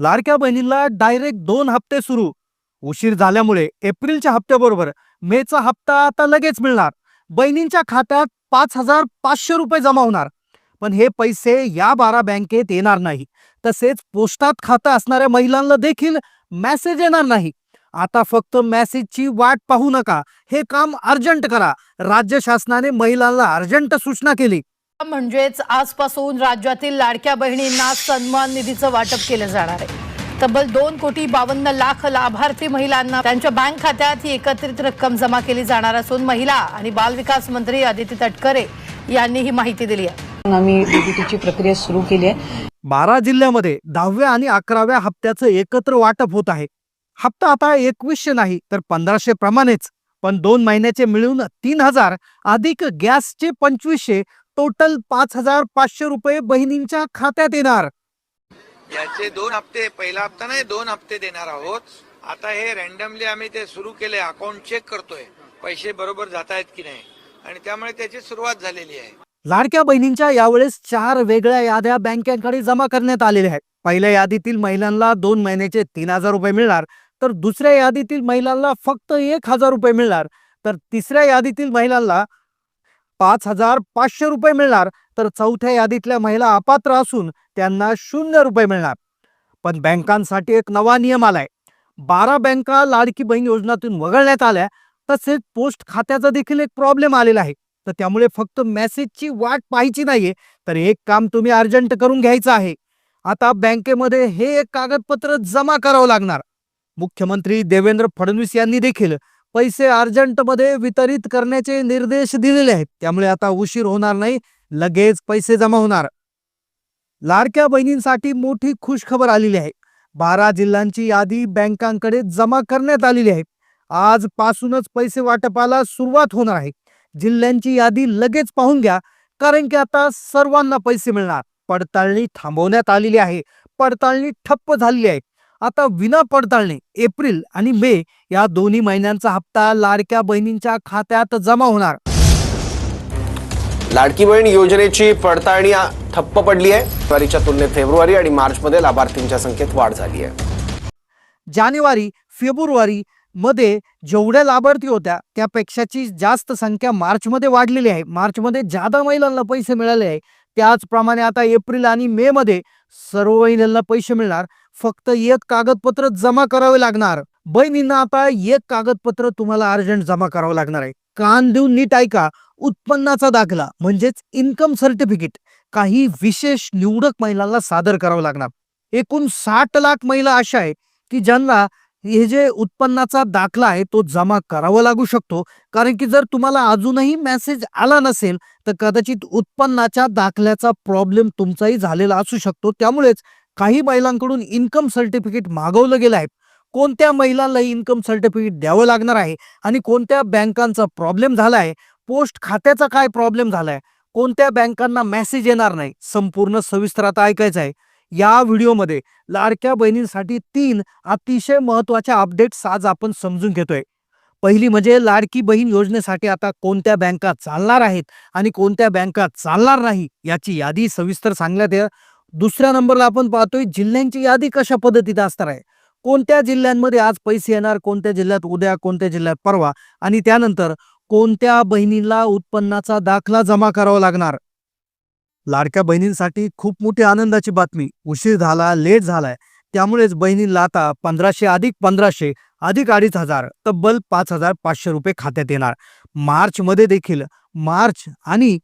लाडक्या बहिणीला डायरेक्ट दोन हप्ते सुरू. उशीर झाल्यामुळे एप्रिलच्या हप्त्याबरोबर मेचा हप्ता आता लगेच मिळणार. बहिणींच्या खात्यात पाच हजार पाचशे रुपये जमा होणार. पण हे पैसे या बारा बँकेत येणार नाही. तसेच पोस्टात खातं असणाऱ्या महिलांना देखील मेसेज येणार नाही. आता फक्त मेसेजची वाट पाहू नका. हे काम अर्जंट करा. राज्य शासनाने महिलांना अर्जंट सूचना केली. म्हणजेच आजपासून राज्यातील लाडक्या बहिणींना सन्मान निधीचं वाटप केलं जाणार आहे. तब्बल दोन कोटी बावन्न लाख लाभार्थी महिलांना त्यांच्या बँक खात्यात ही एकत्रित रक्कम जमा केली जाणार असून महिला आणि बालविकास मंत्री अदिती तटकरे यांनी ही माहिती दिली आहे. आम्ही डीबीटीची प्रक्रिया सुरू केली आहे. बारा जिल्ह्यामध्ये दहाव्या आणि अकराव्या हप्त्याचं एकत्र वाटप होत आहे. हप्ता आता एकवीसशे नाही तर पंधराशे प्रमाणेच. पण दोन महिन्याचे मिळून तीन हजार अधिक गॅसचे पंचवीसशे टोटल पाच हजार पाचशे रुपये बहिणींच्या खात्यात येणार. याचे दोन हप्ते पहिला हप्ता नाही दोन हप्ते देणार आहोत. आता हे रॅन्डमली आम्ही ते सुरू केले अकाउंट चेक करतोय. पैसे बरोबर जात आहेत की नाही? आणि त्यामुळे त्याची सुरुवात झालेली आहे. लाडक्या बहिणींच्या यावेळेस चार वेगळ्या याद्या बँकांकडे जमा करण्यात आलेल्या आहेत. पहिल्या यादीतील महिलांना दोन महिन्याचे तीन हजार रुपये मिळणार तर दुसऱ्या यादीतील महिलांना फक्त एक हजार रुपये मिळणार तर तिसऱ्या यादीतील महिलांना पाच हजार पाचशे रुपये मिळणार. तर चौथ्या यादीतल्या महिला अपात्र असून त्यांना शून्य रुपये मिळणार. पण बँकांसाठी एक नवा नियम आलाय. बारा बँका लाडकी बहीण योजनातून वगळण्यात आल्या. तसेच पोस्ट खात्याचा देखील एक प्रॉब्लेम आलेला आहे. तर त्यामुळे फक्त मेसेजची वाट पाहायची नाहीये. तर एक काम तुम्ही अर्जंट करून घ्यायचं आहे. आता बँकेमध्ये हे एक कागदपत्र जमा करावं लागणार. मुख्यमंत्री देवेंद्र फडणवीस यांनी देखील पैसे अर्जंटमध्ये वितरित करण्याचे निर्देश दिलेले आहेत. त्यामुळे आता उशीर होणार नाही लगेच पैसे जमा होणार. लाडक्या बहिणींसाठी मोठी खुशखबर आलेली आहे. बारा जिल्ह्यांची यादी बँकांकडे जमा करण्यात आलेली आहे. आजपासूनच पैसे वाटपाला सुरुवात होणार आहे. जिल्ह्यांची यादी लगेच पाहून घ्या कारण की आता सर्वांना पैसे मिळणार. पडताळणी थांबवण्यात आलेली आहे. पडताळणी ठप्प झालेली आहे. आता विना पडताळणी एप्रिल आणि मे या दोन्ही महिन्यांचा हप्ता लाडक्या बहिणींच्या खात्यात जमा होणार. लाडकी बहीण योजनेची पडताळणी ठप्प पडली आहे फेब्रुवारीच्या तुलनेत फेब्रुवारी आणि मार्चमध्ये लाभार्थींच्या संख्येत वाढ झाली आहे जानेवारी फेब्रुवारी मध्ये जेवढ्या लाभार्थी होत्या त्यापेक्षाची जास्त संख्या मार्चमध्ये वाढलेली आहे. मार्चमध्ये जादा महिलांना पैसे मिळाले आहे त्याचप्रमाणे आता एप्रिल आणि मे मध्ये सर्व महिलांना पैसे मिळणार. फक्त एक कागदपत्र जमा करावे लागणार. बहिणींना आता एक कागदपत्र तुम्हाला अर्जंट जमा करावं लागणार आहे. कान देऊन नीट ऐका. उत्पन्नाचा दाखला म्हणजेच इन्कम सर्टिफिकेट काही विशेष निवडक महिलांना सादर करावं लागणार. एकूण साठ लाख महिला अशा आहे की ज्यांना हे जे उत्पन्नाचा दाखला आहे तो जमा करावा लागू शकतो. कारण की जर तुम्हाला अजूनही मेसेज आला नसेल तर कदाचित उत्पन्नाच्या दाखल्याचा प्रॉब्लेम तुमचाही झालेला असू शकतो. त्यामुळेच काही महिलांकडून इन्कम सर्टिफिकेट मागवलं गेलं आहे. कोणत्या महिलांना इन्कम सर्टिफिकेट द्यावं लागणार आहे आणि कोणत्या बँकांचा प्रॉब्लेम झाला आहे पोस्ट खात्याचा काय प्रॉब्लेम झालाय? कोणत्या बँकांना मेसेज येणार नाही? संपूर्ण सविस्तर आता ऐकायचं आहे. या व्हिडिओमध्ये लाडक्या बहिणींसाठी तीन अतिशय महत्त्वाच्या अपडेट्स आज आपण समजून घेतोय. पहिली म्हणजे लाडकी बहीण योजनेसाठी आता कोणत्या बँका चालणार आहेत आणि कोणत्या बँका चालणार नाही याची यादी सविस्तर सांगण्यात आहे दुसऱ्या नंबरला आपण पाहतोय जिल्ह्यांची यादी कशा पद्धतीत असणार आहे? कोणत्या जिल्ह्यांमध्ये आज पैसे येणार कोणत्या जिल्ह्यात उद्या कोणत्या जिल्ह्यात परवा? आणि त्यानंतर कोणत्या बहिणीला उत्पन्नाचा दाखला जमा करावा लागणार? लाडक्या बहिणींसाठी खूप मोठी आनंदाची बातमी. उशीर झाला लेट झालाय. त्यामुळेच बहिणींला आता पंधराशे अधिक पंधराशे अधिक अडीच हजार तब्बल पाच हजार पाचशे रुपये खात्यात येणार. मार्चमध्ये देखील मार्च आणि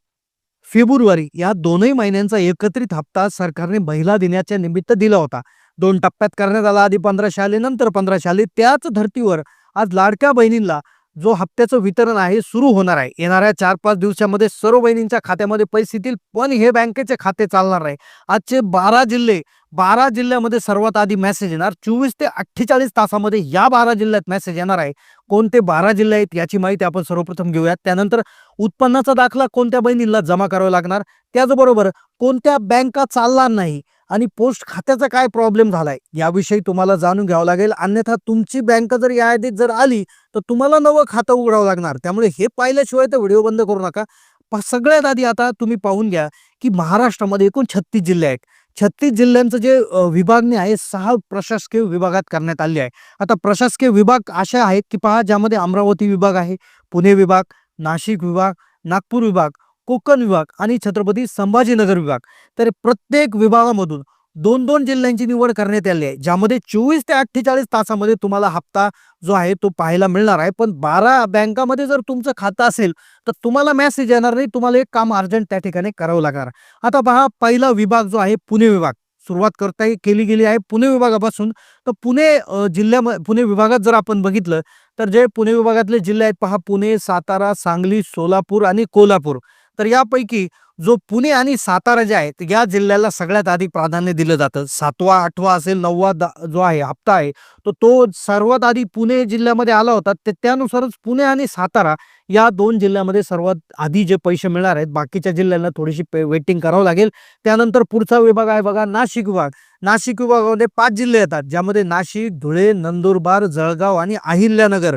फेब्रुवारी या दोनही महिन्यांचा एकत्रित हप्ता सरकारने महिला दिनाच्या निमित्त दिला होता. दोन टप्प्यात करण्यात आला. आधी पंधराशे आले नंतर पंधराशे आले त्याच धर्तीवर आज लाडक्या बहिणींना जो हप्त्याचं वितरण आहे सुरू होणार आहे. येणाऱ्या चार पाच दिवसामध्ये सर्व बहिणींच्या खात्यामध्ये पैसे येतील पण हे बँकेचे खाते चालणार नाही. आजचे बारा जिल्हे बारा जिल्ह्यामध्ये सर्वात आधी मेसेज येणार. चोवीस ते अठ्ठेचाळीस तासामध्ये या बारा जिल्ह्यात मेसेज येणार आहे. कोणते बारा जिल्हे आहेत याची माहिती आपण सर्वप्रथम घेऊयात. त्यानंतर उत्पन्नाचा दाखला कोणत्या बहिणींना जमा करावा लागणार? त्याचबरोबर कोणत्या बँका चालणार नाही? आणि पोस्ट खात्याचा काय प्रॉब्लेम झालाय? याविषयी तुम्हाला जाणून घ्यावं लागेल. अन्यथा तुमची बँक जर या यादीत जर आली तर तुम्हाला नवं खातं उघडावं लागणार. त्यामुळे हे पाहिल्याशिवाय तर व्हिडिओ बंद करू नका. सगळ्यात आधी आता तुम्ही पाहून घ्या की महाराष्ट्रामध्ये एकूण छत्तीस जिल्हे आहेत. छत्तीस जिल्ह्यांचं जे विभागणी आहे सहा प्रशासकीय विभागात करण्यात आली आहे. आता प्रशासकीय विभाग असे आहेत की पहा ज्यामध्ये अमरावती विभाग आहे पुणे विभाग नाशिक विभाग नागपूर विभाग कोकण विभाग आणि छत्रपती संभाजीनगर विभाग. तर प्रत्येक विभागामधून दोन दोन जिल्ह्यांची निवड करण्यात आली आहे ज्यामध्ये चोवीस ते अठ्ठेचाळीस तासामध्ये तुम्हाला हप्ता जो आहे तो पाहायला मिळणार आहे. पण बारा बँकामध्ये जर तुमचं खातं असेल तर तुम्हाला मेसेज येणार नाही तुम्हाला एक काम अर्जंट त्या ठिकाणी करावं लागणार. आता पहा पहिला विभाग जो आहे पुणे विभाग. सुरुवात करता केली गेली आहे पुणे विभागापासून. तर पुणे जिल्ह्यामध्ये पुणे विभागात जर आपण बघितलं तर जे पुणे विभागातले जिल्हे आहेत पहा पुणे सातारा सांगली सोलापूर आणि कोल्हापूर. तर यापैकी जो पुणे आणि सातारा जे आहेत या जिल्ह्याला सगळ्यात आधी प्राधान्य दिलं जातं. सातवा आठवा असेल नववा दा- जो आहे हप्ता आहे तो तो सर्वात आधी पुणे जिल्ह्यामध्ये आला होता. ते त्यानुसारच पुणे आणि सातारा या दोन जिल्ह्यामध्ये सर्वात आधी जे पैसे मिळणार आहेत बाकीच्या जिल्ह्यांना थोडीशी वेटिंग करावं लागेल. त्यानंतर पुढचा विभाग आहे बघा नाशिक विभाग. नाशिक विभागामध्ये पाच जिल्हे येतात ज्यामध्ये नाशिक धुळे नंदुरबार जळगाव आणि अहिल्यानगर.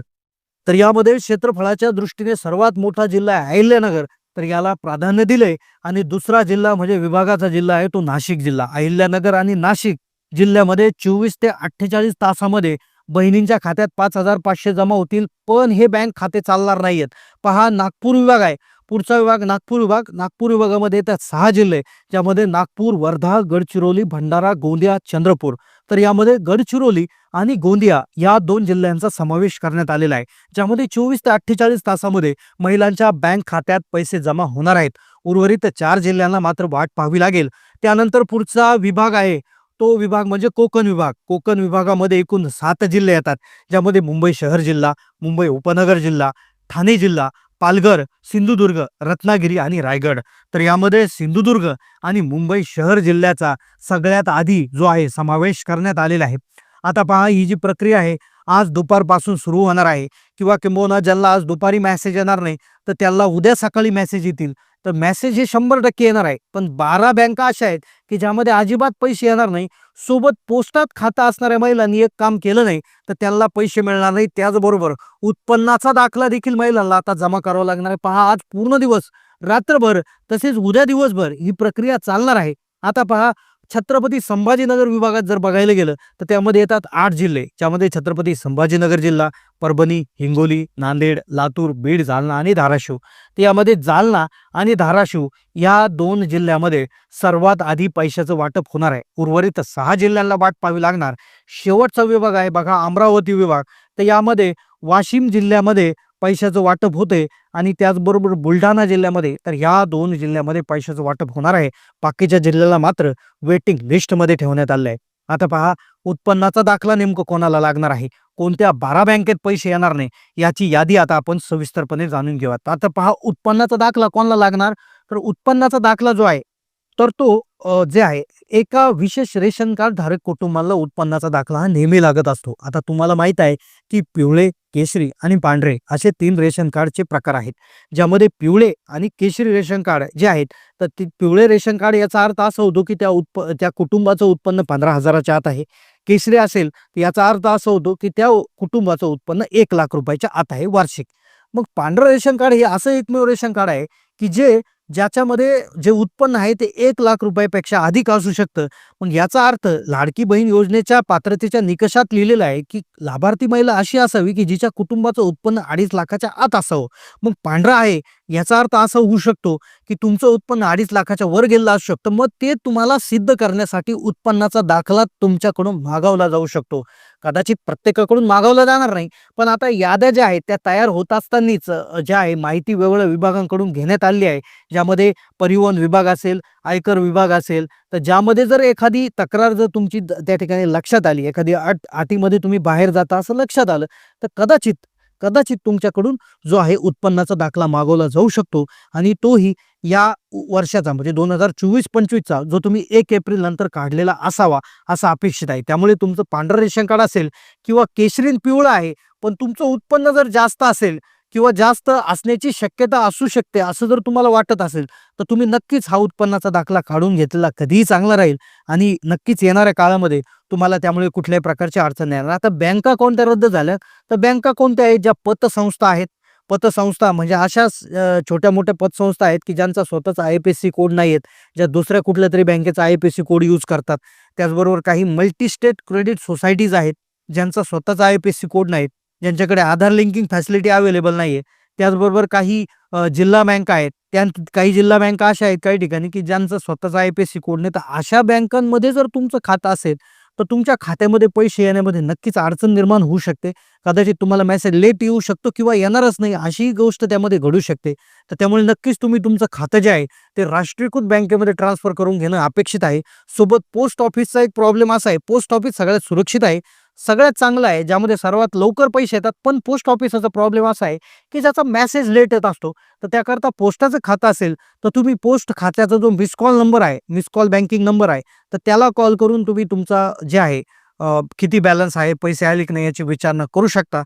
तर यामध्ये क्षेत्रफळाच्या दृष्टीने सर्वात मोठा जिल्हा आहे अहिल्यानगर. तर याला प्राधान्य दिले आणि दुसरा जिल्हा म्हणजे विभागाचा जिल्हा आहे तो नाशिक जिल्हा. अहिल्यानगर आणि नाशिक जिल्ह्यामध्ये चोवीस ते अठ्ठेचाळीस तासामध्ये बहिणींच्या खात्यात पाच हजार पाचशे जमा होतील. पण हे बँक खाते चालणार नाहीयेत. पहा नागपूर विभाग आहे. पुढचा विभाग नागपूर विभाग. नागपूर विभागामध्ये येतात सहा जिल्हे ज्यामध्ये नागपूर वर्धा गडचिरोली भंडारा गोंदिया चंद्रपूर. तर यामध्ये गडचिरोली आणि गोंदिया या दोन जिल्ह्यांचा समावेश करण्यात आलेला आहे ज्यामध्ये चोवीस ते अठ्ठेचाळीस तासामध्ये महिलांच्या बँक खात्यात पैसे जमा होणार आहेत. उर्वरित चार जिल्ह्यांना मात्र वाट पाहावी लागेल. त्यानंतर पुढचा विभाग आहे तो विभाग म्हणजे कोकण विभाग. कोकण विभागामध्ये एकूण सात जिल्हे येतात ज्यामध्ये मुंबई शहर जिल्हा मुंबई उपनगर जिल्हा ठाणे जिल्हा पालघर सिंधुदुर्ग रत्नागिरी आणि रायगड. तर यामध्ये सिंधुदुर्ग आणि मुंबई शहर जिल्ह्याचा सगळ्यात आधी जो आहे समावेश करण्यात आलेला आहे. आता पहा ही जी प्रक्रिया आहे आज दुपारपासून सुरू होणार आहे. किंवा किंबहुना ज्यांना आज दुपारी मॅसेज येणार नाही तर त्याला उद्या सकाळी मेसेज येतील. तर मेसेज हे शंभर टक्के येणार आहे. पण बारा बँका अशा आहेत की ज्यामध्ये अजिबात पैसे येणार नाही. सोबत पोस्टात खातं असणाऱ्या महिलांनी एक काम केलं नाही तर त्यांना पैसे मिळणार नाही. त्याचबरोबर उत्पन्नाचा दाखला देखील महिलांना आता जमा करावा लागणार आहे. पहा आज पूर्ण दिवस रात्रभर तसेच उद्या दिवसभर ही प्रक्रिया चालणार आहे. आता पहा छत्रपती संभाजीनगर विभागात जर बघायला गेलं तर त्यामध्ये येतात आठ जिल्हे. ज्यामध्ये छत्रपती संभाजीनगर जिल्हा परभणी हिंगोली नांदेड लातूर बीड जालना आणि धाराशिव. तर यामध्ये जालना आणि धाराशिव या दोन जिल्ह्यामध्ये सर्वात आधी पैशाचं वाटप होणार आहे. उर्वरित सहा जिल्ह्यांना वाट पाहावी लागणार. शेवटचा विभाग आहे बघा अमरावती विभाग. तर यामध्ये वाशिम जिल्ह्यामध्ये पैशाचं वाटप होते आणि त्याचबरोबर बुलढाणा जिल्ह्यामध्ये तर ह्या दोन जिल्ह्यामध्ये पैशाचं वाटप होणार आहे. बाकीच्या जिल्ह्याला मात्र वेटिंग लिस्टमध्ये ठेवण्यात आलं आहे आता पहा उत्पन्नाचा दाखला नेमकं कोणाला लागणार आहे? कोणत्या बारा बँकेत पैसे येणार नाही? याची यादी आता आपण सविस्तरपणे जाणून घेऊयात. आता पहा उत्पन्नाचा दाखला कोणाला लागणार? तर उत्पन्नाचा दाखला जो आहे तर तो जे आहे एका विशेष रेशन कार्ड धारक कुटुंबाला उत्पन्नाचा दाखला हा नेहमी लागत असतो. आता तुम्हाला माहीत आहे की पिवळे केशरी आणि पांढरे असे तीन रेशन कार्डचे प्रकार आहेत ज्यामध्ये पिवळे आणि केशरी रेशन कार्ड जे आहेत तर ती पिवळे रेशन कार्ड याचा अर्थ असा होतो की त्या उत्प त्या कुटुंबाचं उत्पन्न पंधरा हजाराच्या आत आहे. केशरी असेल तर याचा अर्थ असा होतो की त्या कुटुंबाचं उत्पन्न एक लाख रुपयाच्या आत आहे वार्षिक. मग पांढरं रेशन कार्ड हे असं एकमेव रेशन कार्ड आहे की जे ज्याच्यामध्ये जे उत्पन्न आहे ते एक लाख रुपयापेक्षा अधिक असू शकतं. मग याचा अर्थ लाडकी बहीण योजनेच्या पात्रतेच्या निकषात लिहिलेलं आहे की लाभार्थी महिला अशी असावी की जिच्या कुटुंबाचं उत्पन्न अडीच लाखाच्या आत असावं. मग पांढरा आहे याचा अर्थ असा होऊ शकतो की तुमचं उत्पन्न अडीच लाखाच्या वर गेलं असू शकतं. मग ते तुम्हाला सिद्ध करण्यासाठी उत्पन्नाचा दाखला तुमच्याकडून मागवला जाऊ शकतो. कदाचित प्रत्येकाकडून मागवला जाणार नाही पण आता याद्या ज्या आहेत त्या तयार होत असतानाच ज्या आहे माहिती वेगवेगळ्या विभागांकडून घेण्यात आली आहे. ज्यामध्ये परिवहन विभाग असेल आयकर विभाग असेल तर ज्यामध्ये जर एखादी तक्रार जर तुमची द- त्या ठिकाणी लक्षात आली एखादी अट अटीमध्ये तुम्ही बाहेर जाता असं लक्षात आलं तर कदाचित कदाचित तुमच्याकडून जो आहे उत्पन्नाचा दाखला मागवला जाऊ शकतो आणि तोही या वर्षाचा म्हणजे दोन हजार चोवीस पंचवीसचा जो तुम्ही एक एप्रिल नंतर काढलेला असावा असं अपेक्षित आहे. त्यामुळे तुमचं पांढरं रेशन कार्ड असेल किंवा केशरीन पिवळं आहे पण तुमचं उत्पन्न जर जास्त असेल किंवा जास्त असण्याची शक्यता असू शकते असं जर तुम्हाला वाटत असेल तर तुम्ही नक्कीच हा उत्पन्नाचा दाखला काढून घेतलेला कधीही चांगला राहील आणि नक्कीच येणाऱ्या काळामध्ये तुम्हाला त्यामुळे कुठल्याही प्रकारची अडचण येणार. आता बँका कोणत्या रद्द झाल्या? तर बँका कोणत्या आहेत? ज्या पतसंस्था आहेत. पतसंस्था म्हणजे अशाच छोट्या मोठ्या पतसंस्था आहेत की ज्यांचा स्वतःचा I P S C code नाही आहेत ज्या दुसऱ्या कुठल्या तरी बँकेचा I P S C code use करतात. त्याचबरोबर काही मल्टीस्टेट क्रेडिट सोसायटीज आहेत ज्यांचा स्वतःचा I P S C code नाहीत ज्यांच्याकडे आधार लिंकिंग फॅसिलिटी अवेलेबल नाही आहे त्याचबरोबर काही जिल्हा बँका आहेत. त्या काही जिल्हा बँका अशा आहेत काही ठिकाणी की ज्यांचा स्वतःचा I P S C code नाही. तर अशा बँकांमध्ये जर तुमचं खातं असेल तर तुमच्या खात्यामध्ये पैसे येण्यामध्ये नक्कीच अडचण निर्माण होऊ शकते. कदाचित तुम्हाला मेसेज लेट येऊ शकतो किंवा येणारच नाही अशीही गोष्ट त्यामध्ये घडू शकते. तर त्यामुळे नक्कीच तुम्ही तुमचं खातं जे आहे ते राष्ट्रीयकृत बँकेमध्ये ट्रान्सफर करून घेणं अपेक्षित आहे. सोबत पोस्ट ऑफिसचा एक प्रॉब्लेम असा आहे पोस्ट ऑफिस सगळ्यात सुरक्षित आहे. सगळ्यात चांगलं आहे ज्यामध्ये सर्वात लवकर पैसे येतात पण पोस्ट ऑफिसचा प्रॉब्लेम असा आहे की ज्याचा मेसेज लेट येत असतो. तर त्याकरता पोस्टाचं खातं असेल तर तुम्ही पोस्ट खात्याचा जो मिस कॉल नंबर आहे मिस कॉल बँकिंग नंबर आहे तर त्याला कॉल करून तुम्ही तुमचा जे आहे किती बॅलन्स आहे पैसे आले की नाही याची विचारणा करू शकता.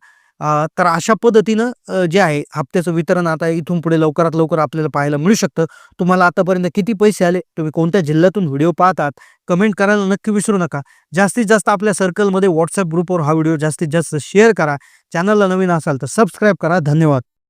तर अशा पद्धतीनं जे आहे हप्त्याचं वितरण आता इथून पुढे लवकरात लवकर आपल्याला पाहायला मिळू शकतं. तुम्हाला आतापर्यंत किती पैसे आले तुम्ही कोणत्या जिल्ह्यातून व्हिडिओ पाहतात कमेंट करायला नक्की विसरू नका. जास्तीत जास्त आपल्या सर्कलमध्ये व्हॉट्सअप ग्रुपवर हा व्हिडिओ जास्तीत जास्त शेअर करा. चॅनलला नवीन असाल तर सबस्क्राईब करा. धन्यवाद.